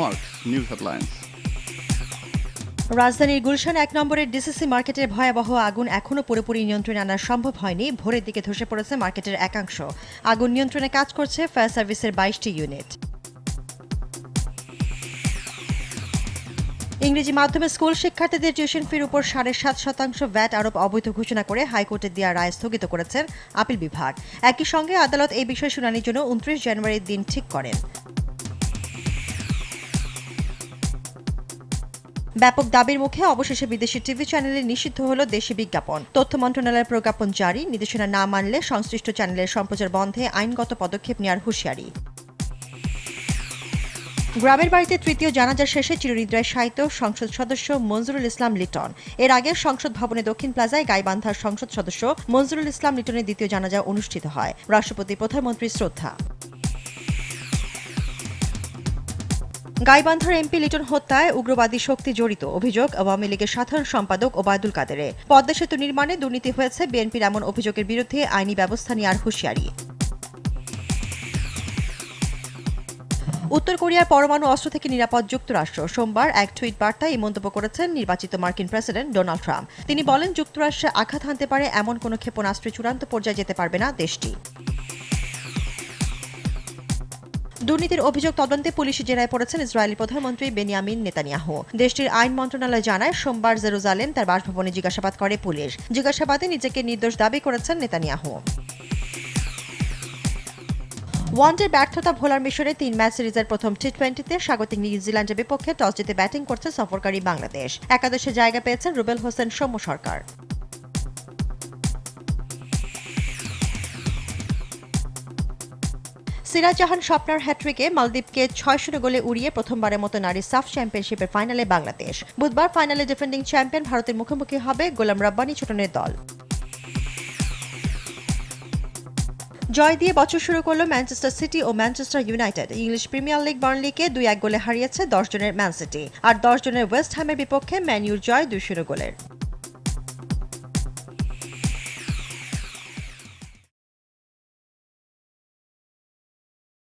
Mark, News Headlines. রাজধানীর গুলশান এক নম্বরের ডিসিসি মার্কেটের ভয়াবহ আগুন এখনও পুরোপুরি নিয়ন্ত্রণে আনা সম্ভব হয়নি। ভোরের দিকে ধসে পড়েছে মার্কেটের একাংশ। আগুন নিয়ন্ত্রণে কাজ করছে ফায়ার সার্ভিসের বাইশটি ইউনিট। ইংরেজি মাধ্যমে স্কুল শিক্ষার্থীদের টিউশন ফির উপর সাড়ে সাত শতাংশ ভ্যাট আরোপ অবৈধ ঘোষণা করে হাইকোর্টে দেওয়া রায় স্থগিত করেছেন আপিল বিভাগ। একই সঙ্গে আদালত এই বিষয়ে শুনানির জন্য উনত্রিশ জানুয়ারির দিন ঠিক করেন। ব্যাপক দাবির মুখে অবশেষে বিদেশি টিভি চ্যানেলে নিষিদ্ধ হল দেশি বিজ্ঞাপন। তথ্য মন্ত্রণালয়ের প্রজ্ঞাপন জারি, নির্দেশনা না মানলে সংশ্লিষ্ট চ্যানেলের সম্প্রচার বন্ধে আইনগত পদক্ষেপ নেওয়ার হুঁশিয়ারি। গ্রামের বাড়িতে তৃতীয় জানাজার শেষে চিরনিদ্রায় সাহিত্য সংসদ সদস্য মঞ্জুরুল ইসলাম লিটন। এর আগে সংসদ ভবনে দক্ষিণ প্লাজায় গাইবান্ধার সংসদ সদস্য মঞ্জুরুল ইসলাম লিটনের দ্বিতীয় জানাজা অনুষ্ঠিত হয়। রাষ্ট্রপতি প্রধানমন্ত্রীর শ্রদ্ধা। গাইবান্ধার এমপি লিটন হত্যায় উগ্রবাদী শক্তি জড়িত অভিযোগ। আওয়ামী লীগের সাধারণ সম্পাদক ওবায়দুল কাদেরে পদ্মা সেতু নির্মাণে দুর্নীতি হয়েছে বিএনপির এমন অভিযোগের বিরুদ্ধে আইনি ব্যবস্থা নেওয়ার হুঁশিয়ারি। উত্তর কোরিয়ার পরমাণু অস্ত্র থেকে নিরাপদ যুক্তরাষ্ট্র। সোমবার এক টুইট বার্তায় এই মন্তব্য করেছেন নির্বাচিত মার্কিন প্রেসিডেন্ট ডোনাল্ড ট্রাম্প। তিনি বলেন, যুক্তরাষ্ট্রে আঘাত হানতে পারে এমন কোনো ক্ষেপণাস্ত্রে চূড়ান্ত পর্যায়ে যেতে পারবে না দেশটি। দুর্নীতির অভিযোগ তদন্তে পুলিশি জেরায় পড়েছেন ইসরায়েলি প্রধানমন্ত্রী বেনিয়ামিন নেতানিয়াহু। দেশটির আইন মন্ত্রণালয় জানায়, সোমবার জেরুজালেম তার বাসভবনে জিজ্ঞাসাবাদ করে পুলিশ। জিজ্ঞাসাবাদে নিজেকে নির্দোষ দাবি করেছেন নেতানিয়াহু। ওয়ানডের ব্যর্থতা ভোলার মিশরে তিন ম্যাচ সিরিজের প্রথম টি টোয়েন্টিতে স্বাগতিক নিউজিল্যান্ডের বিপক্ষে টস জিতে ব্যাটিং করছে সফরকারী বাংলাদেশ। একাদশে জায়গা পেয়েছেন রুবেল হোসেন, সৌম্য সরকার। সিরাজ জাহান স্বপ্নার হ্যাট্রিকে মালদ্বীপকে ছয় শূন্য গোলে উড়িয়ে প্রথমবারের মতো নারী সাফ চ্যাম্পিয়নশিপের ফাইনালে বাংলাদেশ। বুধবার ফাইনালে ডিফেন্ডিং চ্যাম্পিয়ন ভারতের মুখোমুখি হবে গোলাম রাব্বানি ছোটনের দল। জয় দিয়ে বছর শুরু করল ম্যানচেস্টার সিটি ও Manchester United. English Premier League বার্নলিকে দুই এক গোলে হারিয়েছে দশ জনের ম্যান সিটি। আর দশ জনের ওয়েস্ট হ্যামের বিপক্ষে ম্যান ইউর জয় দুই শূন্য গোলের।